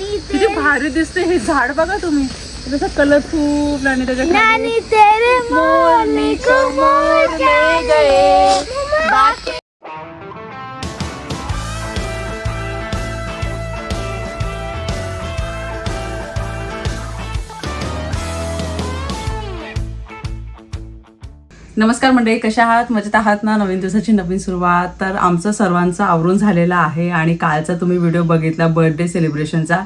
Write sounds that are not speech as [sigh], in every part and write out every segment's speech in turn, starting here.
किती भारी दिसते हे झाड बघा तुम्ही. जसं कलरफुल आणि त्याच्या मोर गए बाकी नमस्कार मंडळी कशा आहात? मजेत आहात ना? नवीन दिवसाची नवीन सुरुवात. तर आमचं सर्वांचं आवरून झालेलं आहे आणि कालचा तुम्ही व्हिडिओ बघितला बर्थडे सेलिब्रेशनचा.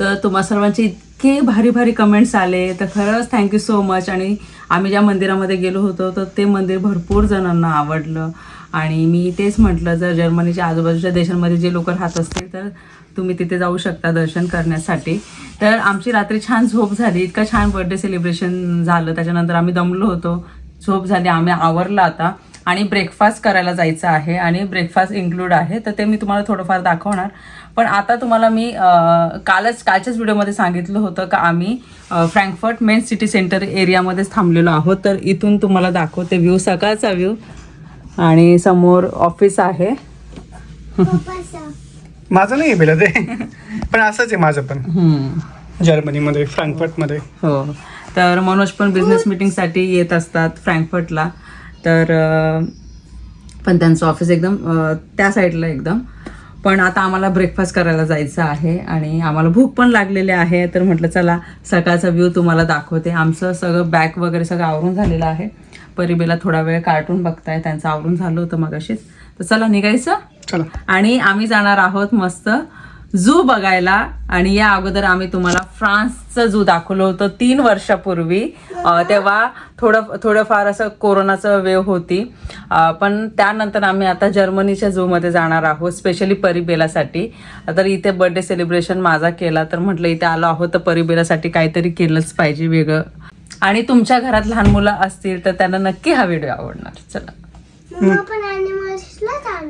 तर तुम्हा सर्वांचे इतके भारी भारी कमेंट्स आले. तर खरंच थँक्यू सो मच आणि आम्ही ज्या मंदिरामध्ये गेलो होतो तर ते मंदिर भरपूर जणांना आवडलं. आणि मी तेच म्हटलं जर जर्मनीच्या आजूबाजूच्या देशांमध्ये जे लोक राहत असतील तर तुम्ही तिथे जाऊ शकता दर्शन करण्यासाठी. तर आमची रात्री छान झोप झाली. इतकं छान बर्थडे सेलिब्रेशन झालं. त्याच्यानंतर आम्ही दमलो होतो. झोप झाली आम्ही आवरलं आता आणि ब्रेकफास्ट करायला जायचं आहे आणि ब्रेकफास्ट इन्क्लूड आहे. तर ते मी तुम्हाला थोडंफार दाखवणार. पण आता तुम्हाला मी कालच कालच्याच व्हिडिओमध्ये सांगितलं होतं का आम्ही फ्रँकफर्ट मेन सिटी सेंटर एरियामध्येच थांबलेलो आहोत. तर इथून तुम्हाला दाखवते व्ह्यू सकाळचा व्ह्यू आणि समोर ऑफिस आहे. माझं नाही ते. पण असंच आहे माझं पण. जर्मनीमध्ये फ्रँकफर्टमध्ये. हो. तर मनोज पण बिझनेस मीटिंगसाठी येत असतात फ्रँकफर्टला. तर पण त्यांचं ऑफिस एकदम त्या साईडला एकदम. पण आता आम्हाला ब्रेकफास्ट करायला जायचं आहे आणि आम्हाला भूक पण लागलेली आहे. तर म्हटलं चला सकाळचा व्ह्यू तुम्हाला दाखवते. आमचं सगळं बॅग वगैरे सगळं आवरून झालेलं आहे. परिबेला थोडा वेळ कार्टून बघताय त्यांचं आवरून झालं होतं मगाशीच. तर चला निघायचं? चला. आणि आम्ही जाणार आहोत मस्त झू बघायला. आणि या अगोदर आम्ही तुम्हाला फ्रान्सचं झू दाखवलं होतं तीन वर्षापूर्वी. तेव्हा थोडं थोडंफार असं कोरोनाचं वेव होती. पण त्यानंतर आम्ही आता जर्मनीच्या झूमध्ये जाणार आहोत स्पेशली परिबेलासाठी. तर इथे बर्थडे सेलिब्रेशन माझा केला तर म्हटलं इथे आलो आहोत तर परिबेलासाठी काहीतरी केलंच पाहिजे वेगळं. आणि तुमच्या घरात लहान मुलं असतील तर त्यांना नक्की हा व्हिडिओ आवडणार. चला.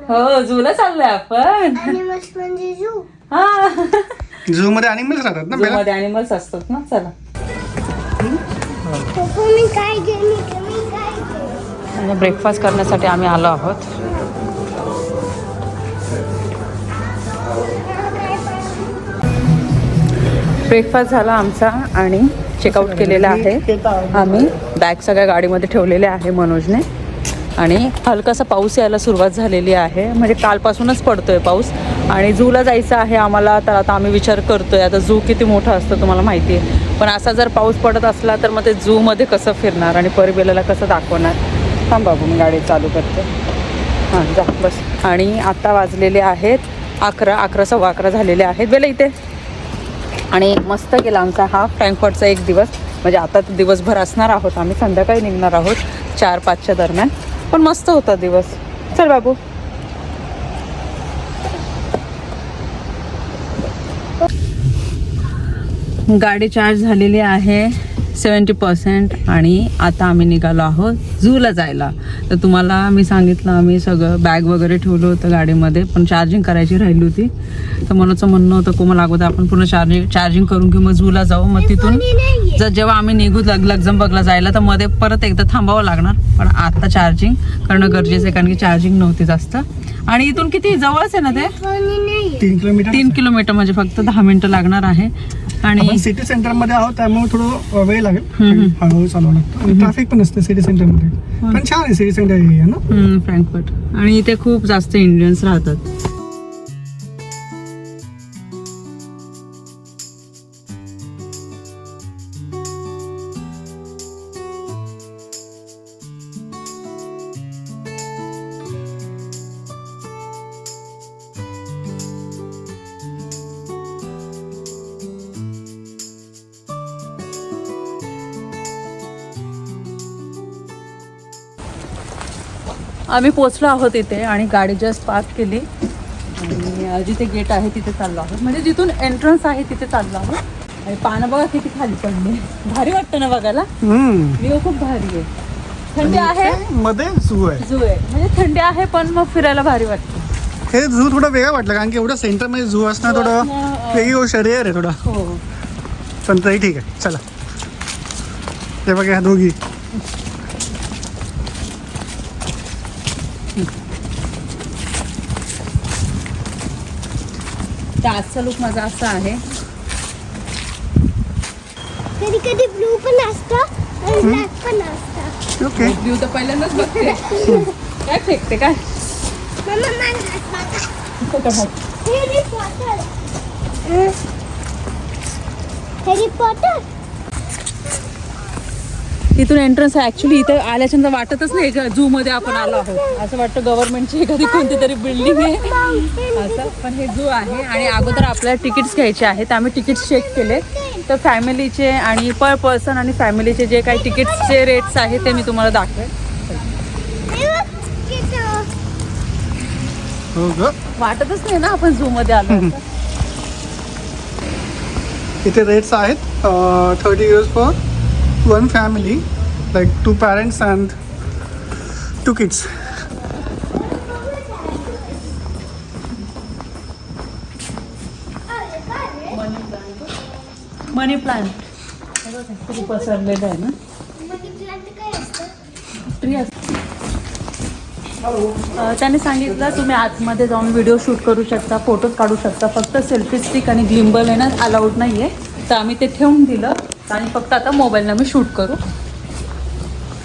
हो झूला चाललोय आपण. म्हणजे जू. हा. झू मध्ये अनिमल्स राहतात ना पहिला मध्ये अॅनिमल्स असतात ना चला. पप्पा मी काय गेली मी काय केलं ब्रेकफास्ट करण्यासाठी आम्ही आलो आहोत. ब्रेकफास्ट झाला आमचा आणि चेकआउट केलेला आहे. आम्ही बॅग सगळ्या गाडीमध्ये ठेवलेले आहे मनोजने. आणि हलकासा पाऊस यायला सुरुवात झालेली आहे. म्हणजे कालपासूनच पडतो आहे पाऊस. आणि झूला जायचं आहे आम्हाला तर आता आम्ही विचार करतो आहे आता झू किती मोठा असतं तुम्हाला माहिती आहे. पण असा जर पाऊस पडत असला तर मग ते झूमध्ये कसं फिरणार आणि परिबेलाला कसं दाखवणार? थांबा मी गाडी चालू करते. हां जा बस. आणि आता वाजलेले आहेत अकरा अकरा सव्वा अकरा झालेले आहेत. बेला इथे. आणि मस्त गेला आमचा हा फ्रँकफर्टचा एक दिवस. म्हणजे आता तर दिवसभर असणार आहोत आम्ही संध्याकाळी निघणार आहोत चार पाचच्या दरम्यान. पण मस्त होता दिवस. चल बाबू. गाडी चार्ज झालेली आहे. सेवन्टी पर्सेंट आणि आता आम्ही निघालो आहोत झूला जायला. तर तुम्हाला मी सांगितलं आम्ही सगळं बॅग वगैरे ठेवलं होतं गाडीमध्ये पण चार्जिंग करायची राहिली होती. तर मनोचं म्हणणं होतं कोमल अगोदर आपण पूर्ण चार्जिंग चार्जिंग करून घेऊ मग झूला जाऊ. मग तिथून जर जेव्हा आम्ही निघू लग लक्झमबर्गला जायला तर मध्ये परत एकदा थांबावं लागणार. पण आता चार्जिंग करणं गरजेचं आहे कारण की चार्जिंग नव्हती जास्त. आणि इथून किती? जवळच आहे ना ते? तीन किलोमीटर तीन किलोमीटर म्हणजे फक्त दहा मिनिटं लागणार आहे. आणि आपण सिटी सेंटरमध्ये आहोत त्यामुळे थोडं वेळ लागेल. हम्म. हळूहळू चालवं लागतं आणि ट्रॅफिक पण असते सिटी सेंटरमध्ये. पण छान आहे सिटी सेंटर एरिया ना? हम्म, फ्रँकफर्ट आणि इथे खूप जास्त इंडियन्स राहतात. आम्ही पोचलो आहोत इथे आणि गाडी जस्ट पार्क केली. आणि जिथे गेट आहे तिथे चाललो आहोत. म्हणजे जिथून एंट्रन्स आहे तिथे चाललो आहोत. आणि पानं बघा किती खाली पडली. भारी वाटतं ना बघायला. व्ह्यू खूप भारी आहे. थंडी आहे? मध्ये झू आहे. झू आहे. म्हणजे थंडी आहे पण मग फिरायला भारी वाटतं. हे झू थोडं वेगळं वाटलं कारण की एवढं सेंटरमध्ये झू असणं थोडं अं, वेगळी गोष्ट रेअर आहे थोडं. हो. पण तरी ठीक आहे. चला. हे बघा ह्या दोघी. सध्या आजचा लुक माझा असा आहे. कधी कधी ब्लू पण असतं ब्लॅक पण ब्लू तर पहिल्यांदाच बघते. [laughs] काय फेकते काय? हॅरी पॉटर हॅरी पॉटर इथून एंट्रन्स आहे. ऍक्च्युली इथे आल्याच्यानंतर वाटतच नाही झू मध्ये आपण आलो आहोत. असं वाटतं गव्हर्नमेंटची एखादी कोणती तरी बिल्डिंग आहे. असं. पण हे झू आहे आणि अगोदर आपल्याला तिकीट्स घ्यायचे आहेत. आम्ही तिकीट्स चेक केले तर फॅमिलीचे आणि पर पर्सन आणि फॅमिलीचे जे काही तिकीट्सचे रेट्स आहेत ते मी तुम्हाला दाखवेन. हो ग. वाटतच नाही ना आपण झू मध्ये आलो. इथे रेट्स आहेत thirty years for one family like two parents and two kids money plant खूप पसरलेलं आहे ना त्याने सांगितलं तुम्ही आतमध्ये जाऊन व्हिडिओ शूट करू शकता फोटोज काढू शकता. फक्त सेल्फी स्टिक आणि ग्लिम्बल आहे ना अलाउड नाही आहे तर आम्ही ते ठेवून दिलं. आणि फक्त आता मोबाईलनं मी शूट करू.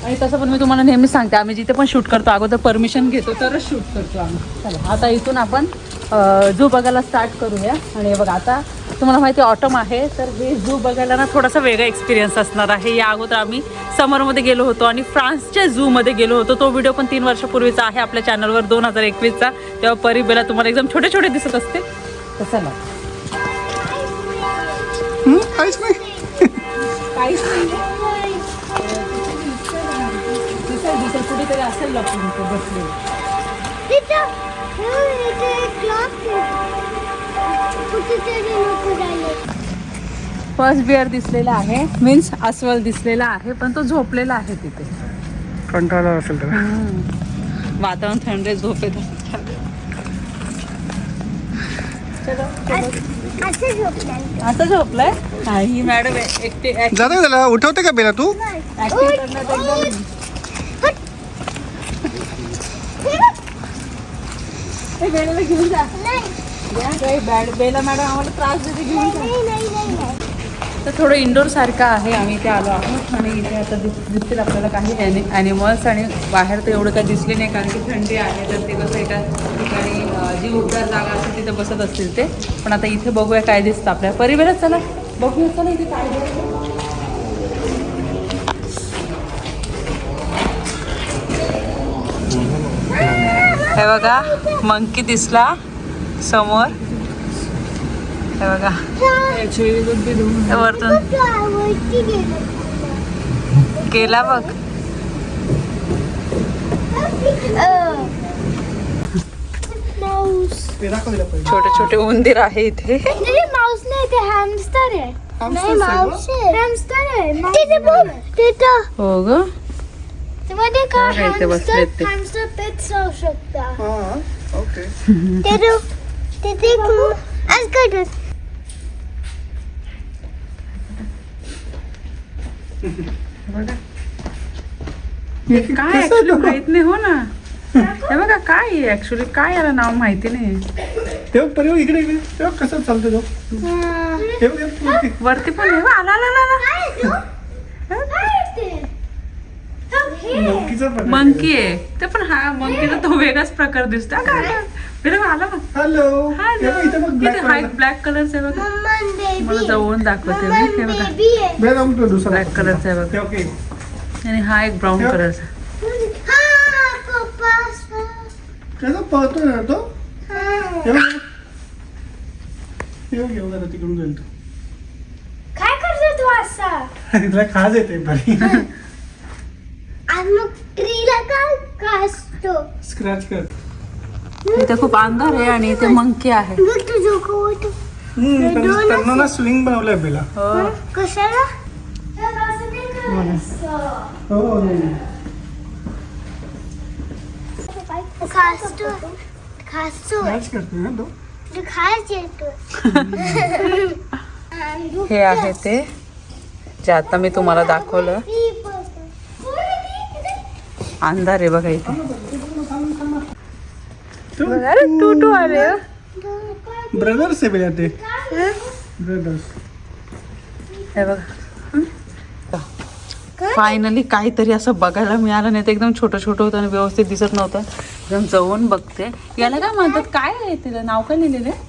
आणि तसं पण मी तुम्हाला नेहमी सांगते आम्ही जिथे पण शूट करतो अगोदर परमिशन घेतो तरच शूट करतो आम्ही. चला आता इथून आपण झू बघायला स्टार्ट करूया. आणि हे बघा आता तुम्हाला माहिती ऑटम आहे तर हे झू बघायला ना थोडासा वेगळा एक्सपिरियन्स असणार आहे. या अगोदर आम्ही समरमध्ये गेलो होतो आणि फ्रान्सच्या झूमध्ये गेलो होतो. तो व्हिडिओ पण तीन वर्षापूर्वीचा आहे आपल्या चॅनलवर दोन हजार एकवीसचा. तेव्हा परिबेला तुम्हाला एकदम छोटे छोटे दिसत असते तर चला. काहीच नाही. काहीच नाही दिसेल दिसेल कुठेतरी असेल लपून ते बसलेलं फर्स्ट बिअर दिसलेला आहे मीन्स अस्वल दिसलेला आहे पण तो झोपलेला आहे तिथे. कंटाळा असेल तर वातावरण थंड आहे झोप येत असं झोपलंय? नाही मॅडम एकटे जाते का त्याला उठवते का बेला तू? ऍक्टिंग करण्यात एकदम ए, बेलाला घेऊन जा. या, काही बॅड बेला मॅडम आम्हाला त्रास देते घेऊन जा. तर थोडं इंडोरसारखं आहे आम्ही इथे आलो आहोत. आणि इथे आता दिस दिसतील आपल्याला काही ॲनि ॲनिमल्स आणि बाहेर तर एवढं काही दिसले नाही कारण की थंडी आहे. तर ते कसं एका ठिकाणी जी उबदार जागा असते तिथे बसत असतील ते. पण आता इथे बघूया काय दिसतं आपल्या परिवारात चला. बघूया चला इथे काय हे बघा मंकी दिसला समोर. हे बघा. हे वरतून. गेला बघ. माऊस ते दाखव तिला पहिले. छोटे छोटे उंदीर आहे इथे. नाही माऊस नाही ते हॅमस्टर आहे Hamster नाही आहे माऊस आहे हॅमस्टर आहे. तिथे बघ तिथं. हो ग. मध्ये का हा, इथे बसलेत ते. हॅमस्टर हॅमस्टर पेट्स राहू शकता हा ओके. तिथे तिथे काय माहीत नाही हो ना. हे बघा काय ऍक्च्युली काय याला नाव माहिती नाही. तेव्हा परिवार इकडे इकडे. तेव्हा कसं चालतं तो? वरती. वरती पण हे. बघ, आला आला मंकीचा. मंकी आहे. ते पण हा मंकीचा तो वेगळाच प्रकार दिसतो हा, काय काय? हे बघ, आला बघ. हॅलो हा तेव्हा इथं बघ ब्लॅक हाय ब्लॅक कलरचं आहे बघा. मला जवळून दाखवते मी. हे बघा. ब्लॅक आमचं दुसरा ब्लॅक कलरचा आहे बघा. आणि हा एक ब्राऊन. कलरचा हा पळतोय ना तो? तिकडून जाईल तो. काय करतो तू असा? तिला खाज येते बरी. आणि मग ट्रीला काय स्क्रॅच कर. इथे खूप अंधार आहे आणि इथे मंकी आहे. त्यांना ना स्विंग बनवलंय बेला. कशाला? [laughs] हे आहे ते. जे आता मी तुम्हाला दाखवलं. अंधार आहे बघा इथे. अरे टू टू आले हो. ब्रदर्स आहे बेला ते ब्रदर्स हे बघा. फायनली काहीतरी असं बघायला मिळालं नाही तर एकदम छोटं छोटं होतं आणि व्यवस्थित दिसत नव्हतं. एकदम जवळून बघते. याला काय म्हणतात? काय आहे तिला? नाव काय लिहिलेलं आहे?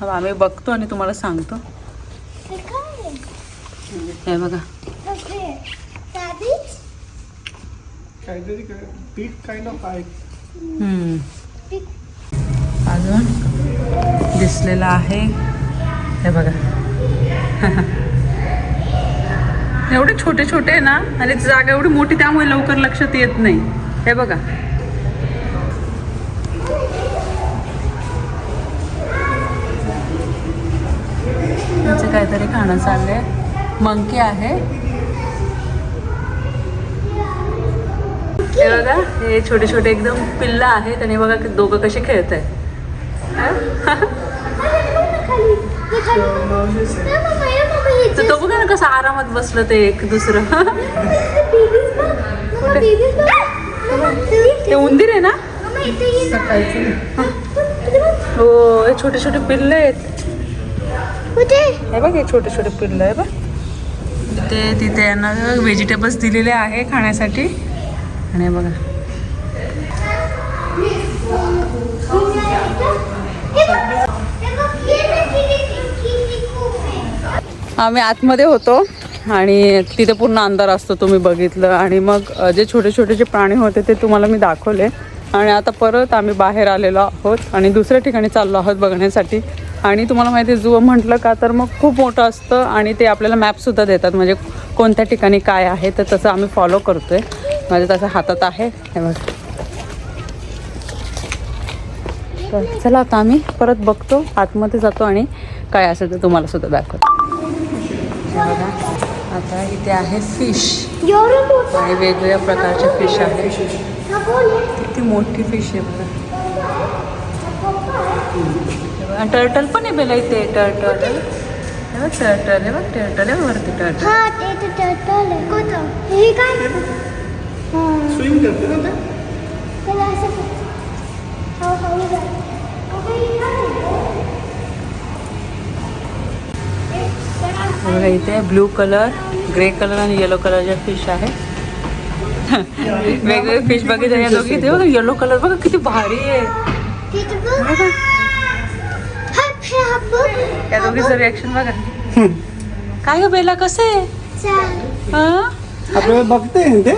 हा, आम्ही बघतो आणि तुम्हाला सांगतो. हे बघा. काहीतरी अजून दिसलेलं आहे. हे बघा. [laughs] एवढे छोटे छोटे आहे ना आणि जागा एवढी मोठी त्यामुळे लवकर लक्षात येत नाही. हे बघा. त्यांचं काहीतरी खाणं चाललंय. मंकी आहे. हे बघा हे छोटे छोटे एकदम पिल्ला आहेत आणि बघा दोघं कसे खेळत आहे तर तो बघा ना कसं आरामात बसलं ते एक दुसरं. ते उंदीर आहे ना? हो हे छोटे छोटे पिल्ल आहेत. हे बघ हे छोटे छोटे पिल्ल आहे बघ. तिथे तिथे यांना व्हेजिटेबल्स दिलेले आहे खाण्यासाठी. आणि बघा. आम्ही आतमध्ये होतो आणि तिथे पूर्ण अंधार असतो तुम्ही बघितलं. आणि मग जे छोटे छोटे जे प्राणी होते ते तुम्हाला मी दाखवले. आणि आता परत आम्ही बाहेर आलेलो आहोत आणि दुसऱ्या ठिकाणी चाललो आहोत बघण्यासाठी. आणि तुम्हाला माहिती आहे जू म्हटलं का तर मग खूप मोठं असतं आणि ते आपल्याला मॅपसुद्धा देतात. म्हणजे कोणत्या ठिकाणी काय आहे तर तसं आम्ही फॉलो करतो आहे माझ्या तसं हातात आहे. हे बघ. तर चला आता आम्ही परत बघतो आतमध्ये जातो आणि काय असेल तर तुम्हाला सुद्धा दाखवतो. आता इथे आहे फिश आणि वेगवेगळ्या प्रकारचे फिश आहे किती मोठी फिश आहे बघा. टर्टल पण आहे बेला इथे टर्टल बघ टर्टल हे बघ टर्टल आहे. वरती टर्टल स्विम करते ना बघा इथे ब्लू कलर ग्रे कलर आणि येलो कलरच्या फिश आहे वेगवेगळे फिश बघितले या दोघी इथे बघा येलो कलर बघा किती भारी आहे. बघा या दोघीचं रिॲक्शन बघा. काय ग बेला कसं आहे? हा? आपल्याला बघते ना ते?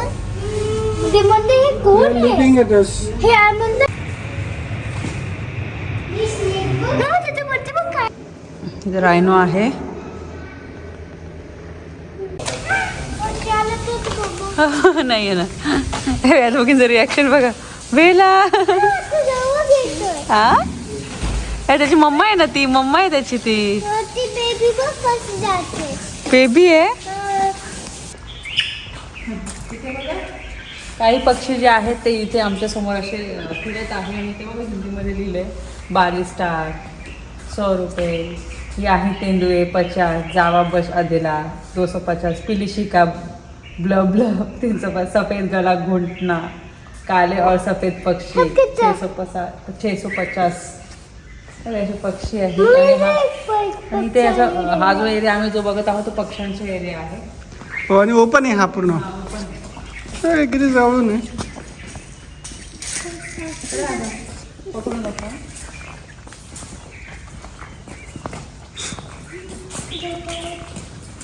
ते म्हणते हे कोण आहे लुकिंग एट अस हे आनंद हा, त्याच्यावरती बघ काय इथे रायनो आहे त्याला तोच बघ. [laughs] नाही आहे ना या दोघींचं रिॲक्शन बघा. वेला. हा? अरे त्याची मम्मा आहे ना ती? मम्मा आहे त्याची ती. बेबी आहे? काही पक्षी जे आहेत ते इथे आमच्यासमोर असे फिरत आहे. आणि ते बघा हिंदीमध्ये लिहिले बारी स्टार सौ रुपये ये आहे तेंदुए पचास जावा बश अदेला दो सौ पचास पिलिशिका ब्लब ब्लब तीन सौ पचास सफ़ेद गला घुटना काले और सफ़ेद पक्षी? छः सौ पचास छः सौ पचास. असे पक्षी आहेत. आणि हा इथे असं हा जो एरिया आम्ही जो बघत आहोत तो पक्ष्यांचा एरिया आहे. हो आणि ओपन आहे हा पूर्ण. किती जवळून आहे.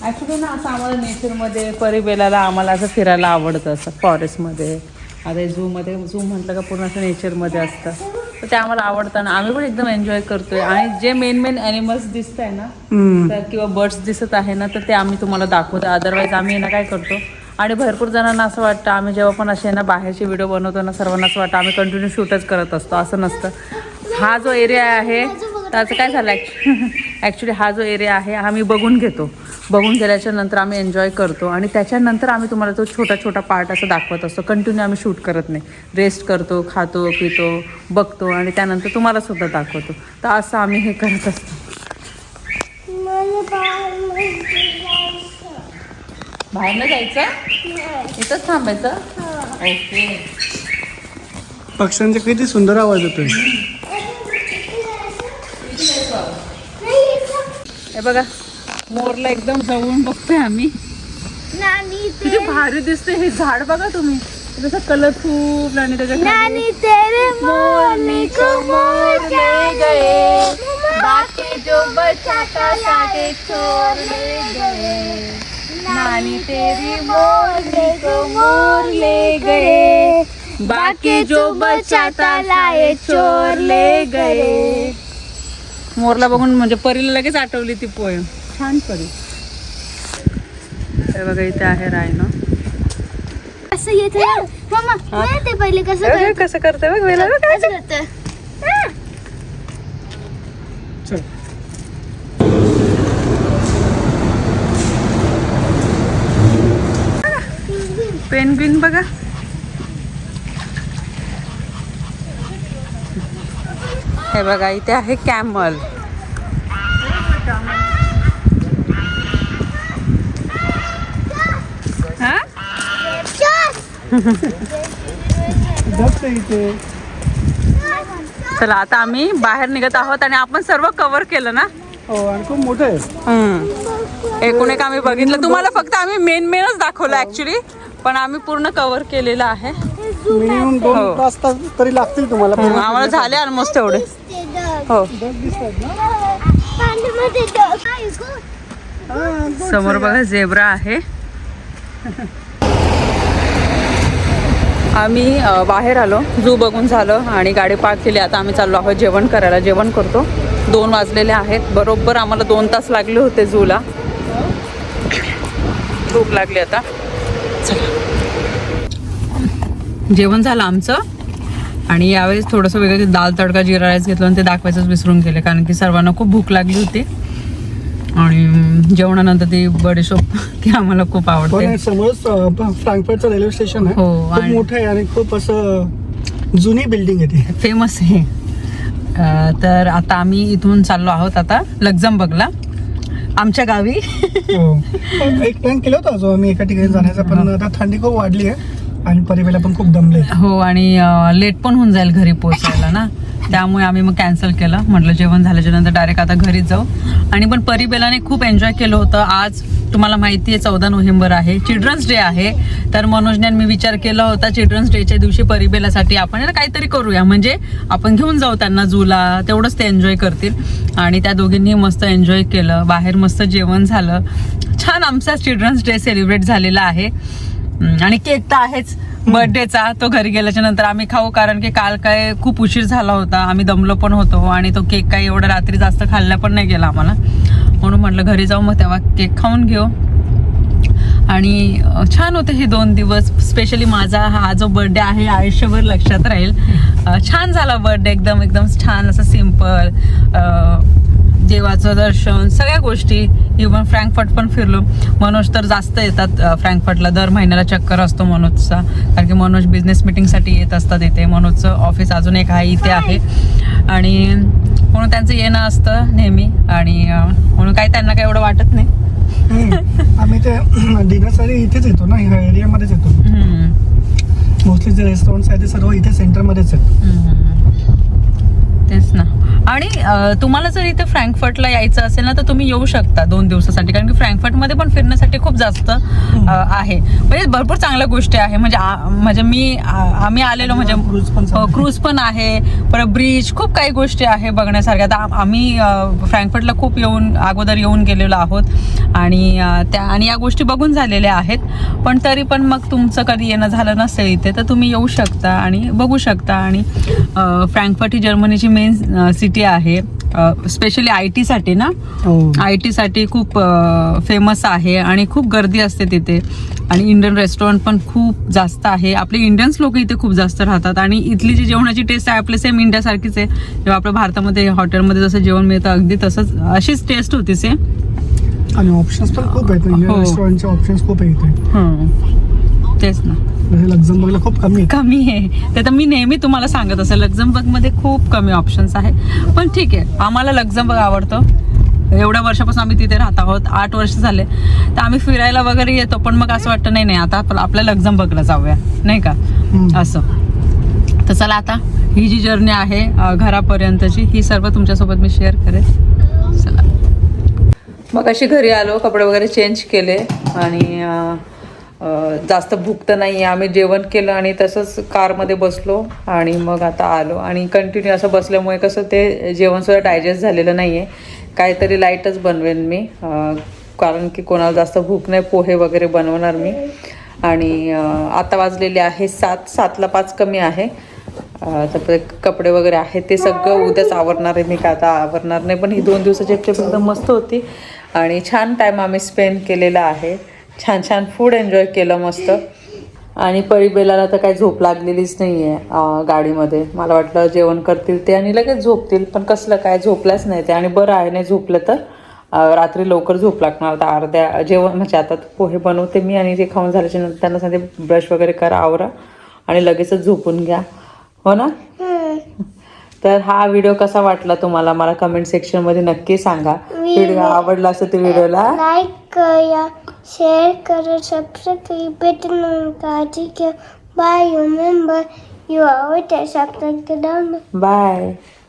ॲक्च्युली ना असं आम्हाला नेचरमध्ये परिबेलाला आम्हाला असं फिरायला आवडतं असं फॉरेस्टमध्ये आता झूमध्ये झू म्हटलं का पूर्ण असं नेचरमध्ये असतं. तर ते आम्हाला आवडतं ना. आम्ही पण एकदम एन्जॉय करतोय. आणि जे मेन मेन ॲनिमल्स दिसत आहे ना. तर किंवा बर्ड्स दिसत आहे ना तर ते आम्ही तुम्हाला दाखवतो. अदरवाईज आम्ही ना काय करतो आणि भरपूर जणांना असं वाटतं आम्ही जेव्हा पण असे ना बाहेरचे व्हिडिओ बनवतो ना सर्वांना असं वाटतं आम्ही कंटिन्यू शूटच करत असतो. असं नसतं. हा जो एरिया आहे त्याचं काय झालं ॲक्च्युली [laughs] हा जो एरिया आहे हा मी बघून घेतो. बघून गेल्याच्यानंतर आम्ही एन्जॉय करतो. आणि त्याच्यानंतर आम्ही तुम्हाला तो छोटा छोटा पार्ट असं दाखवत असतो. कंटिन्यू आम्ही शूट करत नाही. रेस्ट करतो खातो पितो बघतो आणि त्यानंतर तुम्हाला सुद्धा दाखवतो. तर असं आम्ही हे करत असतो. बाहेर जायचं. इथंच थांबायचं? ओके पक्ष्यांचे किती सुंदर आवाज येतोय नाही, इथं. हे बघा मोरला एकदम जवळून बघतोय आम्ही. नानी किती भारी दिसते हे झाड बघा तुम्ही. जसं कलरफुल आणि त्याच्या नानी तेरे मोरनी को मोर ले गए बाकी जो बचा था सारे चोर ले गए। नानी तेरी मोरनी को मोर ले गए बाकी जो बचा था लाए चोर ले गए। मोरला बघून म्हणजे परीला लगेच आठवली ती पोयम. छान परी. हे बघा इथे आहे रायनं. असं येते ते पहिले कसं करत? कसं करते बघ करतं चल. पेन बिन बघा. हे बघा इथे आहे कॅमल. हा? चला आता आम्ही बाहेर निघत आहोत आणि आपण सर्व कव्हर केलं ना? हो खूप मोठं आहे. एकूण एक आम्ही बघितलं. तुम्हाला फक्त आम्ही मेन मेनच दाखवलं ऍक्च्युली पण आम्ही पूर्ण कव्हर केलेलं आहे. मिनिमम दोन हो. तास तरी लागतील तुम्हाला. आम्हाला झाले ऑलमोस्ट तेवढे हो. समोर बघा झेब्रा आहे. आम्ही बाहेर आलो. झू बघून झालं आणि गाडी पार्क केली. आता आम्ही चाललो आहोत जेवण करायला. जेवण करतो. दोन वाजलेले आहेत. बरोबर आम्हाला दोन तास लागले होते झूला भूक लागली आता. चला. जेवण झालं आमचं. आणि यावेळेस थोडंसं वेगळं दाल तडका जिरा राईस घेतलं आणि ते दाखवायचंच विसरून गेले कारण की सर्वांना खूप भूक लागली होती. आणि जेवणानंतर ती बडीशोप [laughs] ती आम्हाला खूप आवडते. समोरच अं, फ्रँकफर्टचं रेल्वे स्टेशन आहे. हो, खूप आणि- मोठं आहे आणि खूप असं जुनी बिल्डिंग आहे ती. फेमस आहे. तर आता आम्ही इथून चाललो आहोत आता लक्झमबर्गला आमच्या गावी. हो. एक प्लॅन केला होता जो आम्ही एका ठिकाणी जाण्याचा पण आता थंडी खूप वाढली आहे. आणि परिवेला पण खूप दमले. हो आणि लेट पण होऊन जाईल घरी पोहोचायला ना. त्यामुळे आम्ही मग कॅन्सल केलं. म्हटलं जेवण झाल्याच्यानंतर डायरेक्ट आता घरीच जाऊ. आणि पण परिबेलाने खूप एन्जॉय केलं होतं. आज तुम्हाला माहिती आहे चौदा नोव्हेंबर आहे. चिल्ड्रन्स डे आहे. तर मनोजने मी विचार केला होता चिल्ड्रन्स डेच्या दिवशी परिबेलासाठी आपण काहीतरी करूया. म्हणजे आपण घेऊन जाऊ त्यांना जुला तेवढंच ते एन्जॉय करतील. आणि त्या दोघींनी मस्त एन्जॉय केलं. बाहेर मस्त जेवण झालं. छान आमचा चिल्ड्रन्स डे सेलिब्रेट झालेला आहे. आणि केक तर आहेच. बर्थडेचा तो घरी गेल्याच्यानंतर आम्ही खाऊ कारण की काल काय खूप उशीर झाला होता. आम्ही दमलो पण होतो आणि तो केक काही एवढा रात्री जास्त खाल्ला पण नाही गेला आम्हाला. म्हणून म्हटलं घरी जाऊ मग तेव्हा केक खाऊन घेऊ. आणि छान होते हे दोन दिवस. स्पेशली माझा हा जो बर्थडे आहे आयुष्यभर लक्षात राहील. छान झाला बर्थडे एकदम एकदम छान असं सिंपल देवाचं दर्शन सगळ्या गोष्टी. इवन फ्रँकफर्ट पण फिरलो. मनोज तर जास्त येतात फ्रँकफर्टला. दर महिन्याला चक्कर असतो मनोजचा. कारण की मनोज बिझनेस मिटिंगसाठी येत असतात इथे. मनोजचं ऑफिस अजून एक आहे इथे आहे. आणि म्हणून त्यांचं येणं असतं नेहमी. आणि म्हणून काही त्यांना काही एवढं वाटत नाही. आम्ही ते डिनरसाठी इथेच येतो ना ह्या एरियामध्येच येतो. मोस्टली जे रेस्टॉरंट्स आहेत ते सर्व इथे सेंटरमध्येच आहेत. तेच ना. आणि तुम्हाला जर इथे फ्रँकफर्टला यायचं असेल ना तर तुम्ही येऊ शकता दोन दिवसासाठी. कारण की फ्रँकफर्टमध्ये पण फिरण्यासाठी खूप जास्त आहे. म्हणजे भरपूर चांगल्या गोष्टी आहे. म्हणजे म्हणजे मी आम्ही आलेलो म्हणजे. क्रूज पण आहे. परत ब्रिज खूप काही गोष्टी आहे बघण्यासारख्या. आता आम- आम्ही फ्रँकफर्टला खूप येऊन अगोदर येऊन गेलेलो आहोत. आणि त्या आणि या गोष्टी बघून झालेल्या आहेत. पण तरी पण मग तुमचं कधी येणं झालं नसेल इथे तर तुम्ही येऊ शकता आणि बघू शकता. आणि फ्रँकफर्ट ही जर्मनीची मेन सिटी आहे. स्पेशली आय टीसाठी ना? हो. आय टीसाठी खूप फेमस आहे आणि खूप गर्दी असते तिथे. आणि इंडियन रेस्टॉरंट पण खूप जास्त आहे. आपले इंडियन्स लोक इथे खूप जास्त राहतात. आणि इथली जी जेवणाची टेस्ट आहे आपल्या सेम इंडियासारखीच आहे. जेव्हा आपल्या भारतामध्ये हॉटेलमध्ये जसं जेवण मिळतं अगदी तसंच अशीच टेस्ट होती सेम आणि ऑप्शन्स पण खूप आहेत. इंडियन हो. रेस्टॉरंटचे ऑप्शन्स खूप आहे इथे. तेच ना. लक्झमबर्गला खूप कमी कमी आहे. ते तर मी नेहमी तुम्हाला सांगत असं लक्झमबर्गमध्ये खूप कमी ऑप्शन्स आहे. पण ठीक आहे आम्हाला लक्झमबर्ग आवडतं. एवढ्या वर्षापासून आम्ही तिथे राहत आहोत आठ वर्ष झाले. तर आम्ही फिरायला वगैरे येतो पण मग असं वाटतं नाही नाही आता आपलं आपल्या लक्झमबर्गला जाऊया. नाही का. असं. तर चला आता ही जी जर्नी आहे घरापर्यंतची ही सर्व तुमच्यासोबत मी शेअर करेन. चला. मग अशी घरी आलो कपडे वगैरे चेंज केले आणि जास्त भूक तर नाही आहे आम्ही जेवण केलं आणि तसंच कारमध्ये बसलो आणि मग आता आलो. आणि कंटिन्यू असं बसल्यामुळे कसं ते जेवणसुद्धा डायजेस्ट झालेलं नाही आहे काहीतरी लाईटच बनवेन मी कारण की कोणाला जास्त भूक नाही पोहे वगैरे बनवणार मी. आणि आता वाजलेले आहे सात सातला पाच कमी आहे. तर कपडे वगैरे आहेत ते सगळं उद्याच आवरणार आहे. मी का आता आवरणार नाही पण ही दोन दिवसाची ट्रिप एकदम मस्त होती. आणि छान टाईम आम्ही स्पेंड केलेला आहे. छान छान फूड एन्जॉय केलं मस्त. आणि परिबेलाला तर काही झोप लागलेलीच नाही आहे गाडीमध्ये. मला वाटलं जेवण करतील ते आणि लगेच झोपतील पण कसलं काय झोपल्याच नाही ते. आणि बरं आहे नाही झोपलं तर रात्री लवकर झोप लागणार. आता अर्ध्या जेवण म्हणजे आता पोहे बनवते मी आणि ते खाऊन झाल्याच्यानंतर त्यांना सांगते ब्रश वगैरे करा आवरा आणि लगेचच झोपून घ्या. हो ना? तर हा व्हिडिओ कसा वाटला तुम्हाला? मला कमेंट सेक्शनमध्ये नक्की सांगा. व्हिडिओ आवडला असेल तर व्हिडिओला शेअर करा सबस्क्राईब बटन काळजी घ्या bye you member you our subscribe down bye